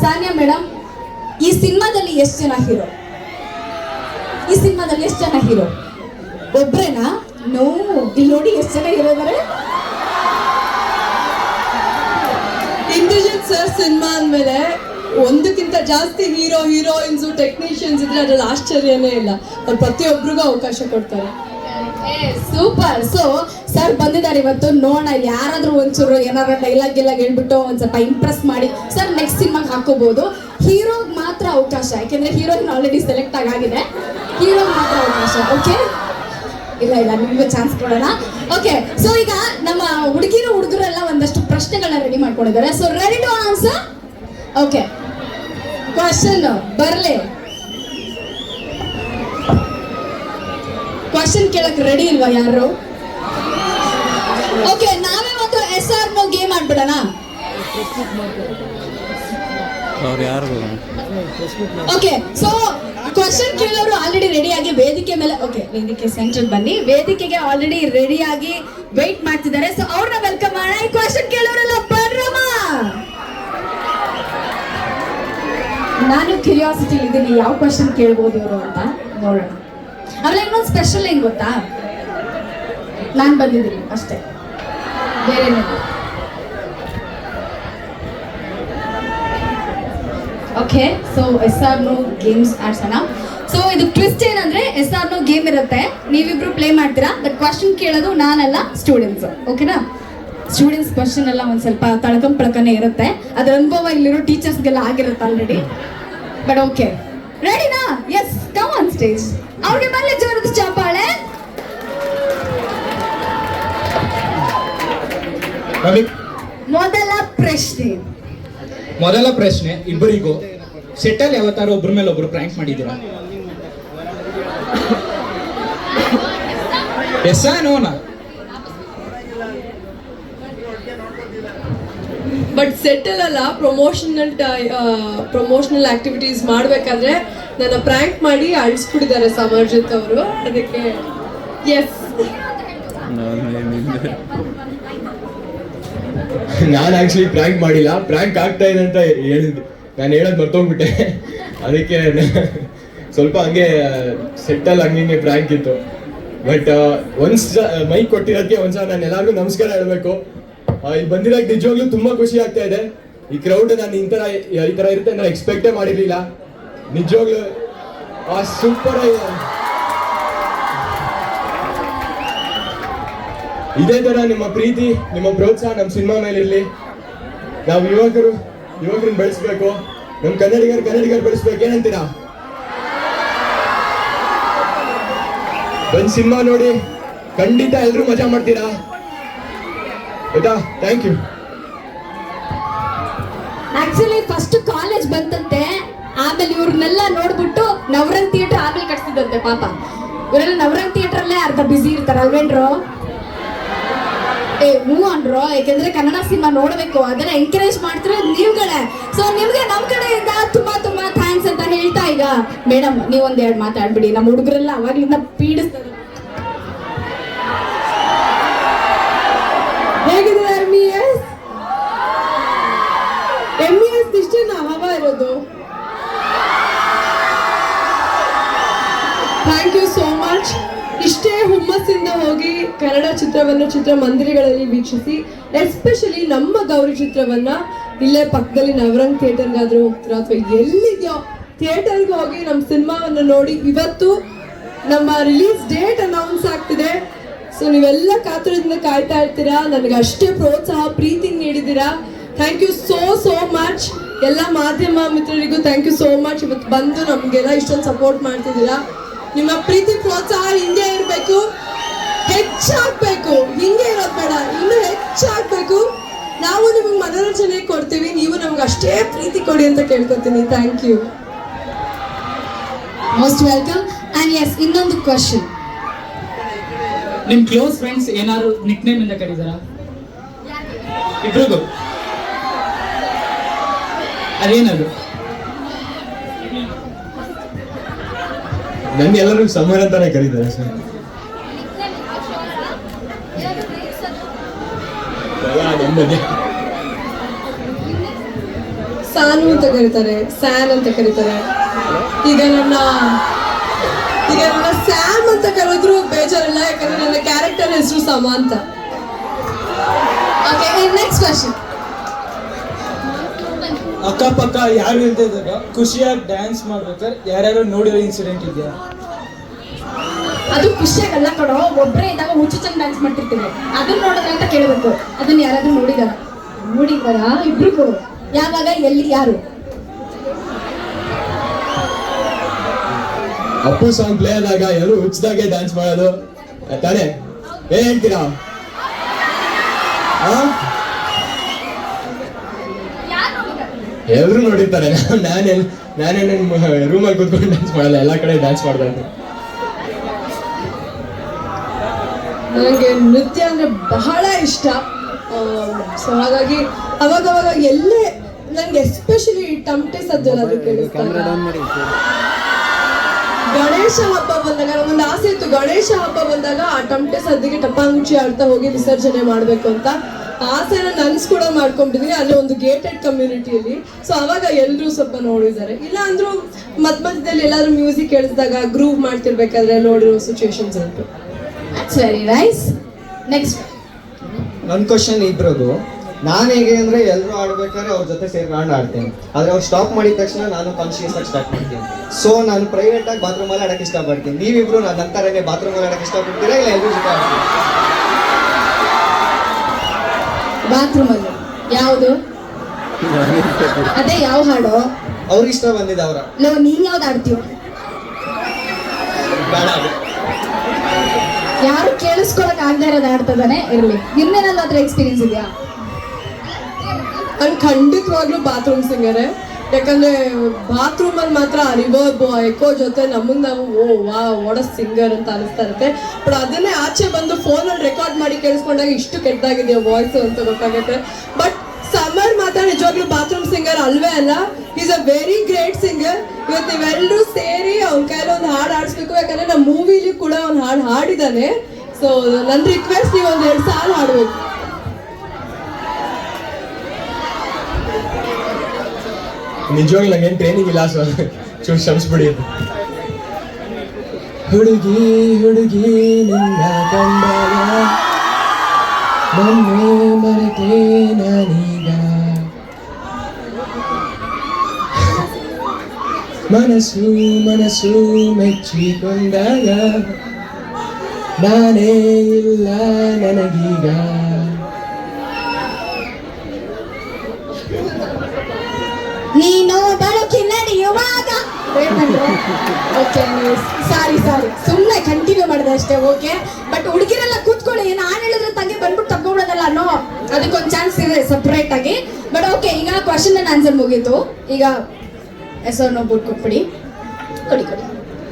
Sania madam ಈ ಸಿನಿಮಾದಲ್ಲಿ ಎಷ್ಟು ಜನ ಹೀರೋ? ಈ ಸಿನಿಮಾದಲ್ಲಿ ಎಷ್ಟು ಜನ ಹೀರೋ? ಒಬ್ರೇನಾ? ನೋ, ಇಲ್ಲಿ ನೋಡಿ ಎಷ್ಟು ಜನ ಹೀರೋ ಇದಾರೆ. ಇಂದ್ರಜಿತ್ ಸರ್ ಸಿನಿಮಾ ಅಂದಮೇಲೆ ಒಂದಕ್ಕಿಂತ ಜಾಸ್ತಿ ಹೀರೋ, ಹೀರೋಯಿನ್ಸು, ಟೆಕ್ನಿಷಿಯನ್ಸ್ ಇದ್ರೆ ಅದ್ರಲ್ಲಿ ಆಶ್ಚರ್ಯನೇ ಇಲ್ಲ. ಅವ್ರು ಪ್ರತಿಯೊಬ್ಬರಿಗೂ ಅವಕಾಶ ಕೊಡ್ತಾರೆ. ಸೂಪರ್ ಸೊ ಸರ್ ಬಂದಿದ್ದಾರೆ ಇವತ್ತು. ನೋಡೋಣ ಯಾರಾದ್ರೂ ಒಂಚೂರು ಏನಾದ್ರು ಡೈಲಾಗ್ ಗಿಲಾಗ್ ಹೇಳ್ಬಿಟ್ಟು ಒಂದ್ ಸ್ವಲ್ಪ ಇಂಪ್ರೆಸ್ ಮಾಡಿ. ಸರ್ ನೆಕ್ಸ್ಟ್ ಸಿನಿಮಾಗೆ ಹಾಕೋಬಹುದು ಹೀರೋಗ್ ಮಾತ್ರ ಅವಕಾಶ. ಯಾಕೆಂದ್ರೆ ಹೀರೋಯಿನ್ ಆಲ್ರೆಡಿ ಸೆಲೆಕ್ಟ್ ಆಗಿದೆ. ಹೀರೋಗ್ ಮಾತ್ರ ಅವಕಾಶ. ಓಕೆ ಇಲ್ಲ ಇಲ್ಲ, ನಿಮ್ಗೆ ಚಾನ್ಸ್ ಕೊಡೋಣ. ಓಕೆ ಸೊ ಈಗ ನಮ್ಮ ಹುಡುಗಿರು, ಹುಡುಗರೆಲ್ಲ ಒಂದಷ್ಟು ಪ್ರಶ್ನೆಗಳನ್ನ ರೆಡಿ ಮಾಡ್ಕೊಂಡಿದ್ದಾರೆ. So ready to answer okay question ಬರ್ಲಿ. ಕ್ವಶನ್ ಕೇಳಕ್ ರೆಡಿ ಇಲ್ವಾ ಯಾರು? ಓಕೆ ನಾವೇ ಒಂದು ಎಸ್ ಆರ್ ನೋ ಗೇಮ್ ಆಡ್ಬಿಡೋಣ. ಓಕೆ ಸೊ ಕ್ವಶನ್ ಕೇಳೋರು ಆಲ್ರೆಡಿ ರೆಡಿ ಆಗಿ ವೇದಿಕೆ ಮೇಲೆ ಓಕೆ ವೇದಿಕೆ ಸೆಂಟ್ರಲ್ ಬನ್ನಿ. ವೇದಿಕೆಗೆ ಆಲ್ರೆಡಿ ರೆಡಿ ಆಗಿ ವೇಟ್ ಮಾಡ್ತಿದ್ದಾರೆ. ಸೊ ಅವ್ರನ್ನ ವೆಲ್ಕಮ್ ಮಾಡೋಣ. ಈ ಕ್ವಶನ್ ಕೇಳೋರೆಲ್ಲ ಬರ್ರಮ್ಮ ನಾನು ಕ್ಯೂರಿಯಾಸಿಟಿ ಇದ್ದೀನಿ ಯಾವ ಕ್ವಶನ್ ಕೇಳ್ಬೋದು ಇವರು ಅಂತ ನೋಡೋಣ. ಆಮೇಲೆ ಇನ್ನೊಂದು ಸ್ಪೆಷಲ್ ಏನ್ ಗೊತ್ತಾ? ನಾನು ಬಂದಿದ್ದೀನಿ ಅಷ್ಟೇ. ಬೇರೆ okay so yes or no games ಆಡ್ಸೋಣ so ಇದು ಟ್ವಿಸ್ಟ್ ಏನಂದ್ರೆ ಎಸ್ ಆರ್ ನೋ ಗೇಮ್ ಇರುತ್ತೆ. ನೀವಿಬ್ರು ಪ್ಲೇ ಮಾಡ್ತೀರಾ? ಬಟ್ ಕ್ವಶನ್ ಕೇಳೋದು ನಾನಲ್ಲ ಸ್ಟೂಡೆಂಟ್ಸ್ ಓಕೆನಾ ಸ್ಟೂಡೆಂಟ್ಸ್ ಕ್ವಶನ್ ಎಲ್ಲ ಒಂದ್ ಸ್ವಲ್ಪ ತಳಕಂ ಪಳಕನೇ ಇರುತ್ತೆ. ಅದ್ರ ಅನುಭವ ಇಲ್ಲಿರೋ ಟೀಚರ್ಸ್ಗೆಲ್ಲ ಆಗಿರುತ್ತೆ ಆಲ್ರೆಡಿ ಬಟ್ ಓಕೆ ರೆಡಿನಾ ಎಸ್ ಕಮ್ ಆನ್ ಸ್ಟೇಜ್ ಅವ್ರಿಗೆ ಬರಲಿ ಜೋರದ ರವಿ ಮೊದಲ ಪ್ರಶ್ನೆ. ಮೊದಲ ಪ್ರಶ್ನೆ ಇಬ್ಬರಿಗೂ. ಸೆಟಲ್ ಯಾವತ್ತಾರು ಒಬ್ರ ಮೇಲೆ ಒಬ್ರು ಪ್ರ್ಯಾಂಕ್ ಮಾಡಿದ್ರು ಎಸ್ ನೋನಾ ಬಟ್ ಸೆಟಲ್ ಅಲ್ಲ ಪ್ರಮೋಷನಲ್ ಪ್ರಮೋಷನಲ್ ಆಕ್ಟಿವಿಟೀಸ್ ಮಾಡಬೇಕಾದ್ರೆ ನನ್ನ ಪ್ರ್ಯಾಂಕ್ ಮಾಡಿ ಅಳಿಸ್ಬಿಟ್ಟಿದ್ದಾರೆ ಸಮರ್ಜಿತ್ ಅವರು. ಅದಕ್ಕೆ ಎಸ್ ನಾನು ಆಕ್ಚುಲಿ ಪ್ರ್ಯಾಂಕ್ ಮಾಡಿಲ್ಲ. ಪ್ರ್ಯಾಂಕ್ ಆಗ್ತಾ ಇದೆ ಅಂತ ಹೇಳಿದ್ದು. ನಾನು ಹೇಳೋದು ಮರ್ತೋಗ್ಬಿಟ್ಟೆ. ಅದಕ್ಕೆ ಸ್ವಲ್ಪ ಹಂಗೆ ಸೆಟ್ಟಲ್ ಹಂಗೆ ಹಿಂಗೆ ಪ್ರ್ಯಾಂಕ್ ಇತ್ತು. ಬಟ್ ಒಂದ್ಸ ಮೈಕ್ ಕೊಟ್ಟಿರೋದಕ್ಕೆ ಒಂದ್ಸಲ ನಾನು ಎಲ್ಲರಿಗೂ ನಮಸ್ಕಾರ ಹೇಳಬೇಕು. ಇಲ್ಲಿ ಬಂದಿರೋಕೆ ನಿಜವಾಗ್ಲೂ ತುಂಬಾ ಖುಷಿ ಆಗ್ತಾ ಇದೆ. ಈ ಕ್ರೌಡ್ ನಾನು ಈ ಥರ ಈ ತರ ಇರುತ್ತೆ ನಾನು ಎಕ್ಸ್ಪೆಕ್ಟೇ ಮಾಡಿರ್ಲಿಲ್ಲ. ನಿಜವಾಗ್ಲೂ, ಆ ಸೂಪರ್ ಇದೇ ತರ ನಿಮ್ಮ ಪ್ರೀತಿ, ನಿಮ್ಮ ಪ್ರೋತ್ಸಾಹ ನಮ್ಮ ಸಿನಿಮಾ ಮೇಲೆ ನಾವು ಯುವಕರು ಯುವಕರನ್ನ ಬೆಳೆಸ್ಬೇಕು. ನಮ್ಮ ಕನ್ನಡಿಗರು ಕನ್ನಡಿಗರು ಬೆಳೆಸ್ಬೇಕು. ಏನಂತೀರಾ? ಬಂದ್ ಸಿನಿಮಾ ನೋಡಿ, ಖಂಡಿತ ಎಲ್ಲರೂ ಮಜಾ ಮಾಡ್ತೀರಾ? ಆಯ್ತಾ? Thank you actually first college ಬಂತಂತೆ. ಆಮೇಲೆ ಇವ್ರನ್ನೆಲ್ಲ ನೋಡ್ಬಿಟ್ಟು ನವರಂಗ್ ಥಿಯೇಟರ್ ಆಮೇಲೆ ಕಟ್ಸಿದಂತೆ ಪಾಪ. ಇವರೆಲ್ಲ ನವರಂಗ್ ಥಿಯೇಟರ್ ಅಲ್ಲೇ ಅರ್ಧ ಬಿಸಿ ಇರ್ತಾರೆ, ಅಲ್ವೇನ್ರು? ಏ ಹ್ಞೂ ಅನ್ರೋ ಯಾಕೆಂದ್ರೆ ಕನ್ನಡ ಸಿನಿಮಾ ನೋಡಬೇಕು. ಅದನ್ನ ಎನ್ಕರೇಜ್ ಮಾಡ್ತಿರೋ ನೀವುಗಳೇ. ಸೊ ನಿಮ್ಗೆ ನಮ್ ಕಡೆಯಿಂದ ತುಂಬಾ ತುಂಬಾ ಥ್ಯಾಂಕ್ಸ್ ಅಂತ ಹೇಳ್ತಾ ಈಗ. ಮೇಡಮ್, ನೀವೊಂದ್ ಎರಡ್ ಮಾತಾಡ್ಬಿಡಿ. ನಮ್ಮ ಹುಡುಗರೆಲ್ಲ ಅವಾಗ್ಲಿಂದ ಪೀಡಿಸ್ತಾರೆ. ಚಿತ್ರವನ್ನು ಚಿತ್ರಮಂದಿರಗಳಲ್ಲಿ ವೀಕ್ಷಿಸಿ ಎಸ್ಪೆಷಲಿ ನಮ್ಮ ಗೌರಿ ಚಿತ್ರವನ್ನ ಇಲ್ಲೇ ಪಕ್ಕದಲ್ಲಿ ನವರಂಗ್ ಥಿಯೇಟರ್ಗಾದ್ರೂ ಹೋಗ್ತೀರಾ? ಅಥವಾ ಎಲ್ಲಿದೆಯೋ ಥಿಯೇಟರ್ಗೆ ಹೋಗಿ ನಮ್ಮ ಸಿನಿಮಾವನ್ನು ನೋಡಿ ಇವತ್ತು ನಮ್ಮ ರಿಲೀಸ್ ಡೇಟ್ ಅನೌನ್ಸ್ ಆಗ್ತಿದೆ. ಸೊ ನೀವೆಲ್ಲ ಕಾತುರದಿಂದ ಕಾಯ್ತಾ ಇರ್ತೀರಾ? ನನಗೆ ಅಷ್ಟೇ ಪ್ರೋತ್ಸಾಹ, ಪ್ರೀತಿ ನೀಡಿದ್ದೀರಾ? Thank you so so much ಎಲ್ಲ ಮಾಧ್ಯಮ ಮಿತ್ರರಿಗೂ ಥ್ಯಾಂಕ್ ಯು ಸೋ ಮಚ್ ಇವತ್ತು ಬಂದು ನಮಗೆಲ್ಲ ಇಷ್ಟೊಂದು ಸಪೋರ್ಟ್ ಮಾಡ್ತಿದ್ದೀರಾ? ನಿಮ್ಮ ಪ್ರೀತಿ, ಪ್ರೋತ್ಸಾಹ ಹಿಂದೆ ಇರಬೇಕು. ಹೆಚ್ಚಾಗಬೇಕು. ಹಿಂಗೆ ಇರೋದು ಬೇಡ. ಇನ್ನೂ ಹೆಚ್ಚಾಗಬೇಕು. ನಾವು ನಿಮಗೆ ಮನೋರಂಜನೆ ಕೊಡ್ತೀವಿ. ನೀವು ನಮ್ಗೆ ಅಷ್ಟೇ ಪ್ರೀತಿ ಕೊಡಿ ಅಂತ ಕೇಳ್ಕೊತೀನಿ. Thank you most welcome and yes ಇನ್ನೊಂದು ಕ್ವಶನ್ ನಿಮ್ ಕ್ಲೋಸ್ ಫ್ರೆಂಡ್ಸ್ ಏನಾದ್ರು ನಿಕ್ ನೇಮ್ ಇಂದ ಕರೀತಾರ? ಇಬ್ರಿಗೂ ಅದೇನದು? ನಂಗೆ ಎಲ್ಲರಿಗೂ ಸಮರ್ ಅಂತಾನೆ ಕರೀತಾರೆ ಸರ್. ನಮ್ಮದೇ ಸಾನು ಅಂತ ಕರೀತಾರೆ ಸ್ಯಾನ್ ಅಂತ ಕರೀತಾರೆ. ಈಗ ನನ್ನ ಈಗ ನನ್ನ ಸ್ಯಾಮ್ ಅಂತ ಕರೆದ್ರು ಬೇಜಾರಿಲ್ಲ ಯಾಕಂದ್ರೆ ನನ್ನ ಕ್ಯಾರೆಕ್ಟರ್ ಹೆಸರು ಸಮ ಅಂತ. ಓಕೆ ನೆಕ್ಸ್ಟ್ ಕ್ವಶನ್ ಅಕ್ಕಪಕ್ಕ ಯಾರು ಇಲ್ದಿದ್ದಾಗ ಖುಷಿಯಾಗಿ ಡ್ಯಾನ್ಸ್ ಮಾಡ್ಬೇಕಾದ್ರೆ ಯಾರ್ಯಾರು ನೋಡಿರೋ ಇನ್ಸಿಡೆಂಟ್ ಇದೆಯಾ? ಅದು ಖುಷಿಯಾಗಲ್ಲ ಕೊಡೋ ಒಬ್ಬರೇ ಇದ್ದಾಗ ಹುಚ್ಚು ಚಂದ ಡ್ಯಾನ್ಸ್ ಮಾಡ್ತಿರ್ತೀವಿ. ಅದನ್ನ ನೋಡಿದ್ರೆ ಅಂತ ಕೇಳಬೇಕು. ಅದನ್ನ ಯಾರಾದ್ರೂ ನೋಡಿದಾರ? ನೋಡಿದಾರ? ಇಬ್ರಿಗೂ? ಯಾವಾಗ ಎಲ್ಲಿ ಯಾರು? ಅಪ್ಪು ಸಾಂಗ್ ಪ್ಲೇ ಆದಾಗ ಎಲ್ಲರೂ ಹುಚ್ಚದಾಗೆ ಡ್ಯಾನ್ಸ್ ಮಾಡೋದು. ತಾನೆ ಏನ್ ಹೇಳ್ತೀರಾ? ಆ? ಎಲ್ರು ನೋಡಿರ್ತಾರೆ. ನಾನು ನಾನು ರೂಮಲ್ಲಿ ಕೂತ್ಕೊಂಡು ಡ್ಯಾನ್ಸ್ ಮಾಡಲ್ಲ. ಎಲ್ಲಾ ಕಡೆ ಡ್ಯಾನ್ಸ್ ಮಾಡ್ತಾ ನನಗೆ ನೃತ್ಯ ಅಂದ್ರೆ ಬಹಳ ಇಷ್ಟ. ಸೊ ಹಾಗಾಗಿ ಅವಾಗ ಅವಾಗ ಎಲ್ಲೇ ನನಗೆ ಎಸ್ಪೆಷಲಿ ಟಮಟೆ ಸದ್ದೆಲ್ಲ ಕೇಳಿಸ್ತಾರೆ ಗಣೇಶ ಹಬ್ಬ ಬಂದಾಗ ನಮ್ಮೊಂದು ಆಸೆ ಇತ್ತು. ಗಣೇಶ ಹಬ್ಬ ಬಂದಾಗ ಆ ಟಮಟೆ ಸದ್ದಿಗೆ ಟಪಾಂಗುಚಿ ಆಡ್ತಾ ಹೋಗಿ ವಿಸರ್ಜನೆ ಮಾಡಬೇಕು ಅಂತ. ಆಸೆನ ನನ್ಸ್ ಕೂಡ ಮಾಡ್ಕೊಂಡಿದ್ದೀನಿ ಅಲ್ಲಿ ಒಂದು ಗೇಟೆಡ್ ಕಮ್ಯುನಿಟಿಯಲ್ಲಿ ಸೊ ಅವಾಗ ಎಲ್ಲರೂ ಸ್ವಲ್ಪ ನೋಡಿದ್ದಾರೆ. ಇಲ್ಲ ಅಂದ್ರೂ ಮಧ್ಯ ಮಧ್ಯದಲ್ಲಿ ಎಲ್ಲಾದ್ರೂ ಮ್ಯೂಸಿಕ್ ಕೇಳಿಸಿದಾಗ ಗ್ರೂವ್ ಮಾಡ್ತಿರ್ಬೇಕಾದ್ರೆ ನೋಡಿರೋ ಸಿಚುವೇಶನ್ಸ್ ಉಂಟು. ಸರಿ ನೈಸ್ ನೆಕ್ಸ್ಟ್ ನನ್ನ ಕ್ವಶನ್ ಇಬ್ಬರದು ನಾನು ಹೇಗೆ ಅಂದ್ರೆ ಎಲ್ಲರೂ ಆಡ್ಬೇಕಾದ್ರೆ ಅವ್ರ ಜೊತೆ ಸೇರ್ಕೊಂಡು ಆಡ್ತೇನೆ. ಆದ್ರೆ ಅವ್ರು ಸ್ಟಾಪ್ ಮಾಡಿದ ತಕ್ಷಣ ನಾನು ಕಾನ್ಶಿಯಸ್ ಆಗಿ ಸ್ಟಾರ್ಟ್ ಮಾಡ್ತೀನಿ. ಸೊ ನಾನು ಪ್ರೈವೇಟ್ ಆಗಿ ಬಾತ್ರೂಮ್ ಅಲ್ಲಿ ಆಡಕ್ಕೆ ಇಷ್ಟಪಡ್ತೀನಿ. ನೀವಿಬ್ರು ನನ್ನ ನಂತರನೇ ಬಾತ್ರೂಮ್ ಅಲ್ಲಿ ಆಡಕ್ಕೆ ಇಷ್ಟಪಡ್ತೀರಾ ಇಲ್ಲ ಎಲ್ಲರೂ ಜೊತೆ ಆಡ್ತೀರಾ? ಬಾತ್ರೂಮ್ ಅಲ್ಲಿ. ಯಾವುದು? ಅದೇ ಯಾವ ಹಾಡು? ಅವ್ರಿಗೆ ಇಷ್ಟ ಬಂದಿದೆ ಅವರ. ನೀನ್ ಯಾವ್ದು ಆಡ್ತೀವ ಬೇಡ. ಯಾರು ಕೇಳಿಸ್ಕೊಳಕ್ ಆಗದೆ ಇರೋದು ಆಡ್ತದಾನೆ ಇರ್ಲಿ. ಇನ್ನೇನಾದ್ರು ಅದ್ರ ಎಕ್ಸ್ಪೀರಿಯನ್ಸ್ ಇದೆಯಾ? ನಾನು ಖಂಡಿತವಾಗ್ಲೂ ಬಾತ್ರೂಮ್ ಸಿಂಗರ್ ಯಾಕಂದ್ರೆ ಬಾತ್ರೂಮ್ ಅಲ್ಲಿ ಮಾತ್ರ ರಿವರ್ಬ್ ಎಕೋ ಜೊತೆ ನಮ್ಮನ್ನು ಓ, ವಾ ಓಡ ಸಿಂಗರ್ ಅಂತ ಅನಿಸ್ತಾ ಇರುತ್ತೆ. ಬಟ್ ಅದನ್ನೇ ಆಚೆ ಬಂದು ಫೋನಲ್ಲಿ ರೆಕಾರ್ಡ್ ಮಾಡಿ ಕೇಳಿಸ್ಕೊಂಡಾಗ ಇಷ್ಟು ಕೆಟ್ಟದಾಗಿದೆಯಾ ವಾಯ್ಸ್ ಅಂತ ಗೊತ್ತಾಗುತ್ತೆ. ಬಟ್ ಸಮರ್ ಮಾತ್ರ ನಿಜವಾಗ್ಲೂ ಬಾತ್ರೂಮ್ ಸಿಂಗರ್ ಅಲ್ವೇ ಅಲ್ಲ? Is a very great singer ಇವತ್ತು ನೀವೆಲ್ಲರೂ ಸೇರಿ ಅವ್ನ ಕೈಯಲ್ಲಿ ಒಂದು ಹಾಡು ಹಾಡಿಸ್ಬೇಕು, ಯಾಕಂದ್ರೆ ನಮ್ಮ ಮೂವಿಲಿ ಕೂಡ ಅವ್ನು ಹಾಡು ಹಾಡಿದ್ದಾನೆ ಸೊ ನನ್ನ ರಿಕ್ವೆಸ್ಟ್ ನೀವು ಒಂದು ಎರಡು ಸಾಲ ಹಾಡಬೇಕು. ನಿಜವಾಗ್ಲೂ ನಂಗೇನು ಟ್ರೈನಿಂಗ್ ಇಲ್ಲ ಸೊ ಚೂರು ಶ್ರಮಿಸ್ಬಿಡಿ. ಹುಡುಗಿ ಹುಡುಗಿ, ನಿನ್ನ ಕಂಡಾಗ ಮೊನ್ನೆ ಮರೆತೆ ನಾನೀಗ ಮನಸ್ಸು ಮನಸ್ಸು ಮೆಚ್ಚಿಕೊಂಡಾಗ ನಾನೇ ಇಲ್ಲ ನನಗೀಗ. ನೀನು ಬೆಳಕಿ ನಡೆಯುವಾಗ. ಓಕೆ ಸಾರಿ ಸಾರಿ ಸುಮ್ಮನೆ ಕಂಟಿನ್ಯೂ ಮಾಡಿದೆ ಅಷ್ಟೇ ಓಕೆ ಬಟ್ ಹುಡುಗಿರೆಲ್ಲ ಕೂತ್ಕೊಳ್ಳಿ, ಏನು ಆನ್ ಹೇಳಿದ್ರೆ ತಂಗಿ ಬಂದ್ಬಿಟ್ಟು ತಗೊಂಡೋದಲ್ಲ ಅನ್ನೋ ಅದಕ್ಕೊಂದು ಚಾನ್ಸ್ ಇದೆ ಸಪ್ರೇಟ್ ಆಗಿ. ಬಟ್ ಓಕೆ ಈಗ ಕ್ವಶನ್ ಆನ್ಸರ್ ಮುಗೀತು. ಈಗ ಹೆಸರು ನೋಡ್ಬಿಟ್ಟು ಕೊಟ್ಬಿಡಿ ಕೊಡಿ ಕೊಡಿ